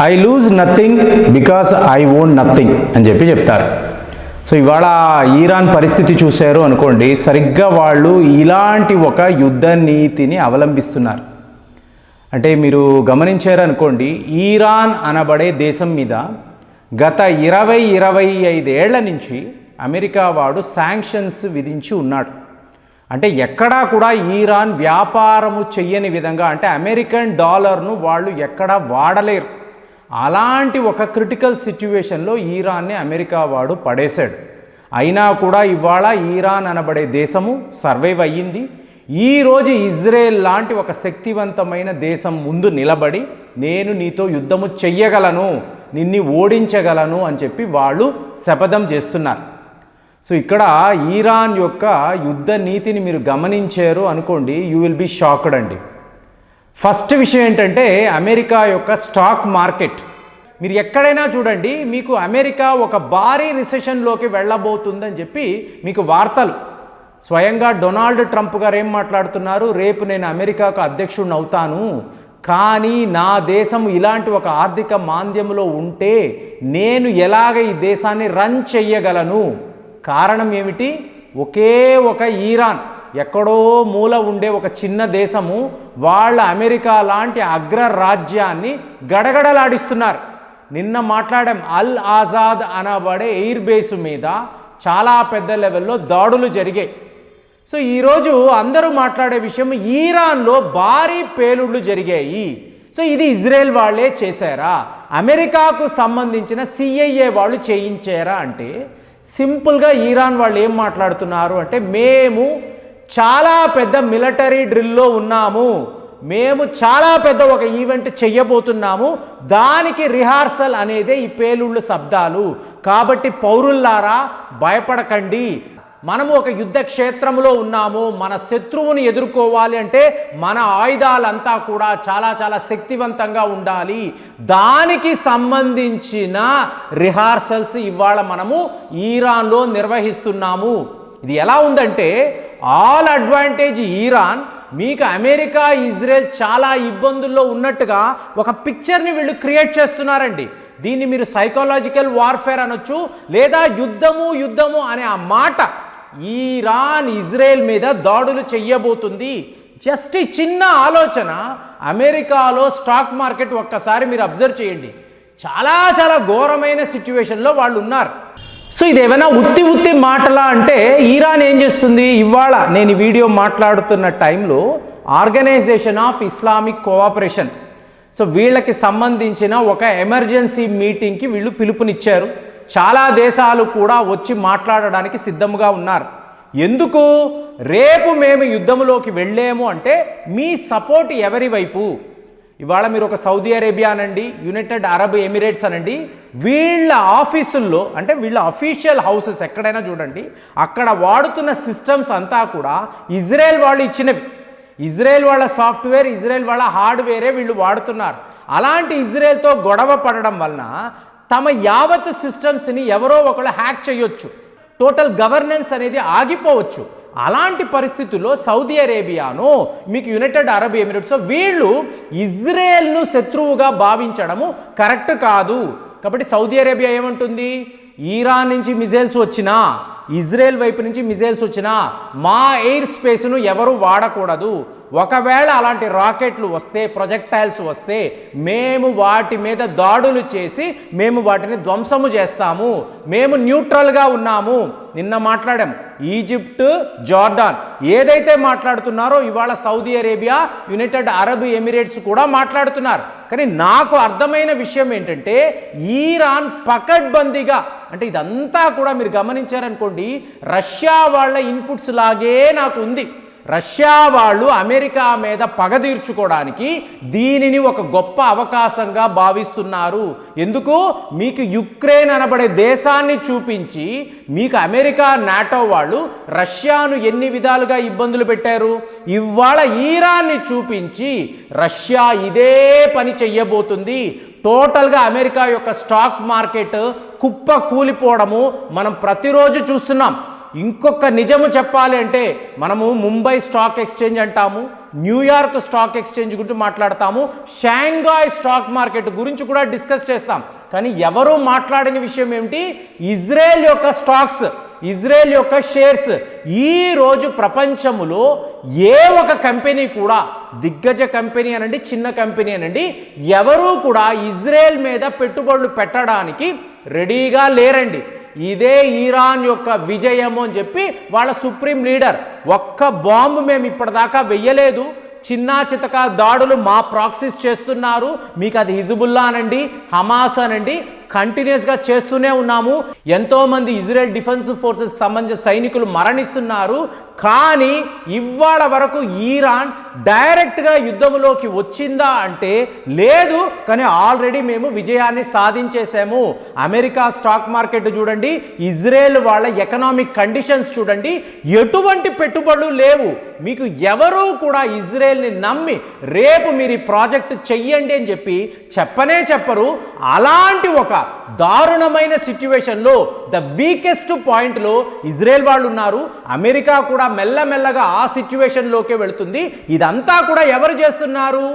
I lose nothing because I own nothing అని చెప్పి చెప్తారు. సో ఇవాళ ఈరాన్ పరిస్థితి చూశారు అనుకోండి సరిగ్గా వాళ్ళు ఇలాంటి ఒక యుద్ధ నీతిని అవలంబిస్తున్నారు. అంటే మీరు గమనించారు అనుకోండి ఈరాన్ అనబడే దేశం మీద గత ఇరవై ఇరవై ఐదేళ్ళ నుంచి అమెరికా వాడు శాంక్షన్స్ విధించి ఉన్నాడు. అంటే ఎక్కడా కూడా ఈరాన్ వ్యాపారము చెయ్యని విధంగా అంటే అమెరికన్ డాలర్ను వాళ్ళు ఎక్కడా వాడలేరు. అలాంటి ఒక క్రిటికల్ సిచ్యువేషన్లో ఈరాన్ని అమెరికా వాడు పడేశాడు. అయినా కూడా ఇవాళ ఈరాన్ అనబడే దేశము సర్వైవ్ అయ్యింది. ఈరోజు ఇజ్రాయెల్ లాంటి ఒక శక్తివంతమైన దేశం ముందు నిలబడి నేను నీతో యుద్ధము చెయ్యగలను నిన్ని ఓడించగలను అని చెప్పి వాళ్ళు శపథం చేస్తున్నారు. సో ఇక్కడ ఈరాన్ యొక్క యుద్ధ నీతిని మీరు గమనించారు అనుకోండి యూ విల్ బి షాక్డ్ అండి. ఫస్ట్ విషయం ఏంటంటే అమెరికా యొక్క స్టాక్ మార్కెట్. మీరు ఎక్కడైనా చూడండి మీకు అమెరికా ఒక భారీ రిసెషన్లోకి వెళ్ళబోతుందని చెప్పి మీకు వార్తలు. స్వయంగా డొనాల్డ్ ట్రంప్ గారు ఏం మాట్లాడుతున్నారు? రేపు నేను అమెరికాకు అధ్యక్షుడిని అవుతాను. కానీ నా దేశం ఇలాంటి ఒక ఆర్థిక మాంద్యంలో ఉంటే నేను ఎలాగ ఈ దేశాన్ని రన్ చెయ్యగలను? కారణం ఏమిటి? ఒకే ఒక ఈరాన్ ఎక్కడో మూల ఉండే ఒక చిన్న దేశము వాళ్ళ అమెరికా లాంటి అగ్రరాజ్యాన్ని గడగడలాడిస్తున్నారు. నిన్న మాట్లాడాం అల్ ఆజాద్ అనబడే ఎయిర్ బేస్ మీద చాలా పెద్ద లెవెల్లో దాడులు జరిగాయి. సో ఈరోజు అందరూ మాట్లాడే విషయం ఈరాన్లో భారీ పేలుళ్ళు జరిగాయి. సో ఇది ఇజ్రాయెల్ వాళ్ళే చేశారా? అమెరికాకు సంబంధించిన సిఐఏ వాళ్ళు చేయించారా? అంటే సింపుల్గా ఈరాన్ వాళ్ళు ఏం మాట్లాడుతున్నారు? అంటే మేము చాలా పెద్ద మిలిటరీ డ్రిల్లో ఉన్నాము. మేము చాలా పెద్ద ఒక ఈవెంట్ చెయ్యబోతున్నాము. దానికి రిహార్సల్ అనేదే ఈ పేలుళ్ళు శబ్దాలు. కాబట్టి పౌరుల్లారా భయపడకండి. మనము ఒక యుద్ధ క్షేత్రంలో ఉన్నాము. మన శత్రువుని ఎదుర్కోవాలి అంటే మన ఆయుధాలంతా కూడా చాలా చాలా శక్తివంతంగా ఉండాలి. దానికి సంబంధించిన రిహార్సల్స్ ఇవాళ మనము ఈరాన్లో నిర్వహిస్తున్నాము. ఇది ఎలా ఉందంటే ఆల్ అడ్వాంటేజ్ ఈరాన్ మీకు అమెరికా ఇజ్రాయెల్ చాలా ఇబ్బందుల్లో ఉన్నట్టుగా ఒక పిక్చర్ని వీళ్ళు క్రియేట్ చేస్తున్నారండి. దీన్ని మీరు సైకలాజికల్ వార్ఫేర్ అనొచ్చు లేదా యుద్ధము యుద్ధము అనే ఆ మాట ఈరాన్ ఇజ్రాయెల్ మీద దాడులు చెయ్యబోతుంది. జస్ట్ ఈ చిన్న ఆలోచన అమెరికాలో స్టాక్ మార్కెట్ ఒక్కసారి మీరు అబ్జర్వ్ చేయండి. చాలా చాలా ఘోరమైన సిచ్యువేషన్లో వాళ్ళు ఉన్నారు. సో ఇది ఏమైనా ఉత్తి ఉత్తి మాటలా అంటే ఈరాన్ ఏం చేస్తుంది? ఇవాళ నేను ఈ వీడియో మాట్లాడుతున్న టైంలో organisation of Islamic cooperation. So వీళ్ళకి సంబంధించిన ఒక ఎమర్జెన్సీ మీటింగ్కి వీళ్ళు పిలుపునిచ్చారు. చాలా దేశాలు కూడా వచ్చి మాట్లాడడానికి సిద్ధంగా ఉన్నారు. ఎందుకు? రేపు మేము యుద్ధంలోకి వెళ్ళేము అంటే మీ సపోర్ట్ ఎవరి వైపు? ఇవాళ మీరు ఒక సౌదీ అరేబియా అనండి యునైటెడ్ అరబ్ ఎమిరేట్స్ అనండి వీళ్ళ ఆఫీసుల్లో అంటే వీళ్ళ అఫీషియల్ హౌసెస్ ఎక్కడైనా చూడండి అక్కడ వాడుతున్న సిస్టమ్స్ అంతా కూడా ఇజ్రాయెల్ వాళ్ళు ఇచ్చినవి. ఇజ్రాయెల్ వాళ్ళ సాఫ్ట్వేర్ ఇజ్రాయెల్ వాళ్ళ హార్డ్వేరే వీళ్ళు వాడుతున్నారు. అలాంటి ఇజ్రాయెల్తో గొడవ పడడం వలన తమ యావత్ సిస్టమ్స్ని ఎవరో ఒకళ్ళు హ్యాక్ చేయొచ్చు. టోటల్ గవర్నెన్స్ అనేది ఆగిపోవచ్చు. అలాంటి పరిస్థితుల్లో సౌదీ అరేబియాను మీకు యునైటెడ్ అరబ్ ఎమిరేట్స్ వీళ్ళు ఇజ్రాయెల్ను శత్రువుగా భావించడము కరెక్ట్ కాదు. కాబట్టి సౌదీ అరేబియా ఏమంటుంది? ఈరాన్ నుంచి మిజైల్స్ వచ్చినా ఇజ్రాయెల్ వైపు నుంచి మిజైల్స్ వచ్చినా మా ఎయిర్ స్పేస్ను ఎవరు వాడకూడదు. ఒకవేళ అలాంటి రాకెట్లు వస్తే ప్రొజెక్టైల్స్ వస్తే మేము వాటి మీద దాడులు చేసి మేము వాటిని ధ్వంసము చేస్తాము. మేము న్యూట్రల్గా ఉన్నాము. నిన్న మాట్లాడాం. ఈజిప్ట్ జార్డాన్ ఏదైతే మాట్లాడుతున్నారో ఇవాళ Saudi Arabia United Arab Emirates కూడా మాట్లాడుతున్నారు. కానీ నాకు అర్థమైన విషయం ఏంటంటే ఈరాన్ పకడ్బందీగా అంటే ఇదంతా కూడా మీరు గమనించారనుకోండి రష్యా వాళ్ళ ఇన్పుట్స్ లాగే నాకు ఉంది. రష్యా వాళ్ళు అమెరికా మీద పగ తీర్చుకోవడానికి దీనిని ఒక గొప్ప అవకాశంగా భావిస్తున్నారు. ఎందుకు? మీకు యుక్రెయిన్ అనబడే దేశాన్ని చూపించి మీకు అమెరికా నాటో వాళ్ళు రష్యాను ఎన్ని విధాలుగా ఇబ్బందులు పెట్టారు? ఇవాళ ఈరాన్ని చూపించి రష్యా ఇదే పని చెయ్యబోతుంది. టోటల్గా అమెరికా యొక్క స్టాక్ మార్కెట్ కుప్ప కూలిపోవడము మనం ప్రతిరోజు చూస్తున్నాం. ఇంకొక నిజము చెప్పాలి అంటే మనము ముంబై స్టాక్ ఎక్స్చేంజ్ అంటాము న్యూయార్క్ స్టాక్ ఎక్స్చేంజ్ గురించి మాట్లాడతాము షాంఘాయ్ స్టాక్ మార్కెట్ గురించి కూడా డిస్కస్ చేస్తాం. కానీ ఎవరు మాట్లాడిన విషయం ఏమిటి? ఇజ్రాయెల్ యొక్క స్టాక్స్ ఇజ్రాయెల్ యొక్క షేర్స్. ఈ రోజు ప్రపంచములో ఏ ఒక కంపెనీ కూడా దిగ్గజ కంపెనీ అనండి చిన్న కంపెనీ అనండి ఎవరూ కూడా ఇజ్రాయెల్ మీద పెట్టుబడులు పెట్టడానికి రెడీగా లేరండి. ఇదే ఇరాన్ యొక్క విజయము అని చెప్పి వాళ్ళ సుప్రీం లీడర్ ఒక్క బాంబు మేము ఇప్పటిదాకా వెయ్యలేదు. చిన్న చితక దాడులు మా ప్రాక్సీస్ చేస్తున్నారు. మీకు అది హిజుబుల్లా అనండి హమాస్ అనండి కంటిన్యూస్గా చేస్తూనే ఉన్నాము. ఎంతోమంది ఇజ్రాయెల్ డిఫెన్స్ ఫోర్సెస్ సంబంధించిన సైనికులు మరణిస్తున్నారు. కానీ ఇవాళ వరకు ఈరాన్ డైరెక్ట్గా యుద్ధంలోకి వచ్చిందా అంటే లేదు కానీ ఆల్రెడీ మేము విజయాన్ని సాధించేసాము అమెరికా స్టాక్ మార్కెట్ చూడండి ఇజ్రాయెల్ వాళ్ళ ఎకనామిక్ కండిషన్స్ చూడండి ఎటువంటి పెట్టుబడులు లేవు. మీకు ఎవరూ కూడా ఇజ్రాయెల్ని నమ్మి రేపు మీరు ఈ ప్రాజెక్ట్ చెయ్యండి అని చెప్పి చెప్పనే చెప్పరు. అలాంటి ఒక దారుణమైన సిచ్యువేషన్లో ద వీకెస్ట్ పాయింట్లో ఇజ్రాయెల్ వాళ్ళు ఉన్నారు అమెరికా కూడా మెల్లమెల్లగా ఆ సిచ్యువేషన్లోకే వెళుతుంది. ఇది ఇదంతా కూడా ఎవరు చేస్తున్నారు?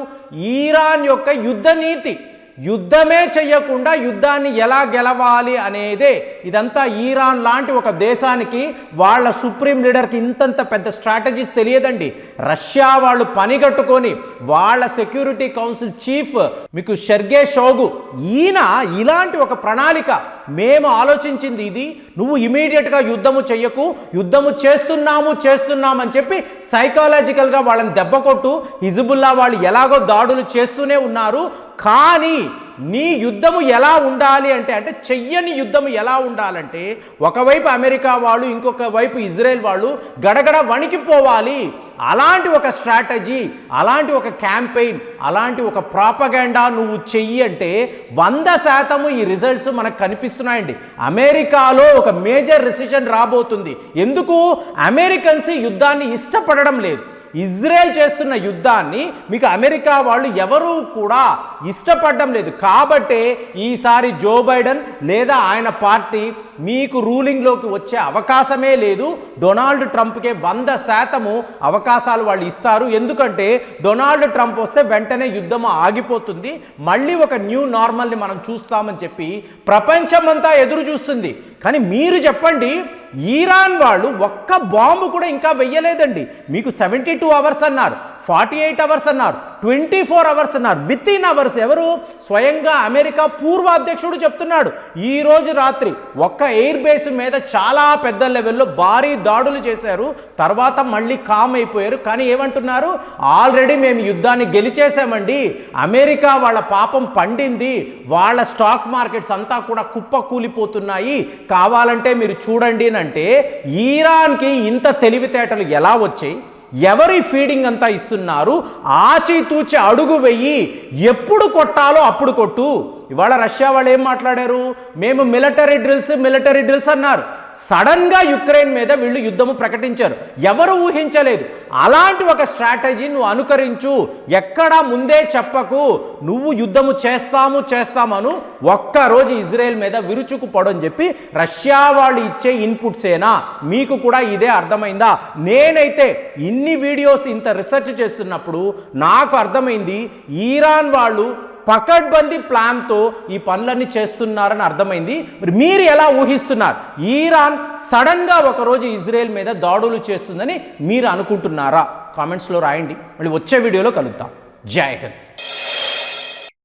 ఈరాన్ యొక్క యుద్ధ నీతి యుద్ధమే చెయ్యకుండా యుద్ధాన్ని ఎలా గెలవాలి అనేదే ఇదంతా ఈరాన్ లాంటి ఒక దేశానికి వాళ్ళ సుప్రీం లీడర్కి ఇంతంత పెద్ద స్ట్రాటజీస్ తెలియదండి. రష్యా వాళ్ళు పనిగట్టుకొని వాళ్ళ సెక్యూరిటీ కౌన్సిల్ చీఫ్ మీకు షెర్గే షోగు ఈయన ఇలాంటి ఒక ప్రణాళిక మేము ఆలోచించింది ఇది. నువ్వు ఇమీడియట్గా యుద్ధము చెయ్యకు యుద్ధము చేస్తున్నాము చేస్తున్నామని చెప్పి సైకాలజికల్గా వాళ్ళని దెబ్బ కొట్టు హిజబుల్లా వాళ్ళు ఎలాగో దాడులు చేస్తూనే ఉన్నారు. కానీ నీ యుద్ధము ఎలా ఉండాలి అంటే అంటే చెయ్యని యుద్ధము ఎలా ఉండాలంటే ఒకవైపు అమెరికా వాళ్ళు ఇంకొక వైపు ఇజ్రాయెల్ వాళ్ళు గడగడ వణికిపోవాలి. అలాంటి ఒక స్ట్రాటజీ అలాంటి ఒక క్యాంపెయిన్ అలాంటి ఒక ప్రాపగాండా నువ్వు చెయ్యి అంటే వంద శాతము ఈ రిజల్ట్స్ మనకు కనిపిస్తున్నాయండి. అమెరికాలో ఒక మేజర్ రిసిషన్ రాబోతుంది. ఎందుకు? అమెరికన్స్ యుద్ధాన్ని ఇష్టపడడం లేదు. ఇజ్రాయెల్ చేస్తున్న యుద్ధాన్ని మీకు అమెరికా వాళ్ళు ఎవరూ కూడా ఇష్టపడడం లేదు. కాబట్టే ఈసారి జో బైడెన్ లేదా ఆయన పార్టీ మీకు రూలింగ్లోకి వచ్చే అవకాశమే లేదు. డొనాల్డ్ ట్రంప్కే వంద శాతము అవకాశాలు వాళ్ళు ఇస్తారు. ఎందుకంటే డొనాల్డ్ ట్రంప్ వస్తే వెంటనే యుద్ధం ఆగిపోతుంది. మళ్ళీ ఒక న్యూ నార్మల్ని మనం చూస్తామని చెప్పి ప్రపంచమంతా ఎదురు చూస్తుంది. కానీ మీరు చెప్పండి ఈరాన్ వాళ్ళు ఒక్క బాంబు కూడా ఇంకా వెయ్యలేదండి. మీకు సెవెంటీ టూ అవర్స్ అన్నారు ఫార్టీ ఎయిట్ అవర్స్ అన్నారు ట్వంటీ ఫోర్ అవర్స్ అన్నారు విత్ ఇన్ అవర్స్ ఎవరు? స్వయంగా అమెరికా పూర్వ అధ్యక్షుడు చెప్తున్నాడు. ఈ రోజు రాత్రి ఒక్క ఎయిర్ బేస్ మీద చాలా పెద్ద లెవెల్లో భారీ దాడులు చేశారు. తర్వాత మళ్ళీ కామ్ అయిపోయారు. కానీ ఏమంటున్నారు? ఆల్రెడీ మేము యుద్ధాన్ని గెలిచేసామండి అమెరికా వాళ్ళ పాపం పండింది. వాళ్ళ స్టాక్ మార్కెట్స్ అంతా కూడా కుప్ప కూలిపోతున్నాయి. కావాలంటే మీరు చూడండి అని అంటే ఈరాన్కి ఇంత తెలివితేటలు ఎలా వచ్చాయి? ఎవరి ఫీడింగ్ అంతా ఇస్తున్నారు? ఆచితూచి అడుగు వెయ్యి ఎప్పుడు కొట్టాలో అప్పుడు కొట్టు. ఇవాళ రష్యా వాళ్ళు ఏం మాట్లాడారు? మేము మిలిటరీ డ్రిల్స్ మిలిటరీ డ్రిల్స్ అన్నారు. సడన్గా యుక్రెయిన్ మీద వీళ్ళు యుద్ధము ప్రకటించారు. ఎవరు ఊహించలేదు. అలాంటి ఒక స్ట్రాటజీ నువ్వు అనుకరించు. ఎక్కడా ముందే చెప్పకు. నువ్వు యుద్ధము చేస్తాము చేస్తామను ఒక్కరోజు ఇజ్రాయెల్ మీద విరుచుకు పడని చెప్పి రష్యా వాళ్ళు ఇచ్చే ఇన్పుట్సేనా? మీకు కూడా ఇదే అర్థమైందా? నేనైతే ఇన్ని వీడియోస్ ఇంత రీసెర్చ్ చేస్తున్నప్పుడు నాకు అర్థమైంది ఈరాన్ వాళ్ళు పకడ్బందీ ప్లాన్తో ఈ పనులన్నీ చేస్తున్నారని అర్థమైంది. మరి మీరు ఎలా ఊహిస్తున్నారు? ఈరాన్ సడన్గా ఒకరోజు ఇజ్రాయెల్ మీద దాడులు చేస్తుందని మీరు అనుకుంటున్నారా? కామెంట్స్లో రాయండి. మళ్ళీ వచ్చే వీడియోలో కలుద్దాం. జై హింద్.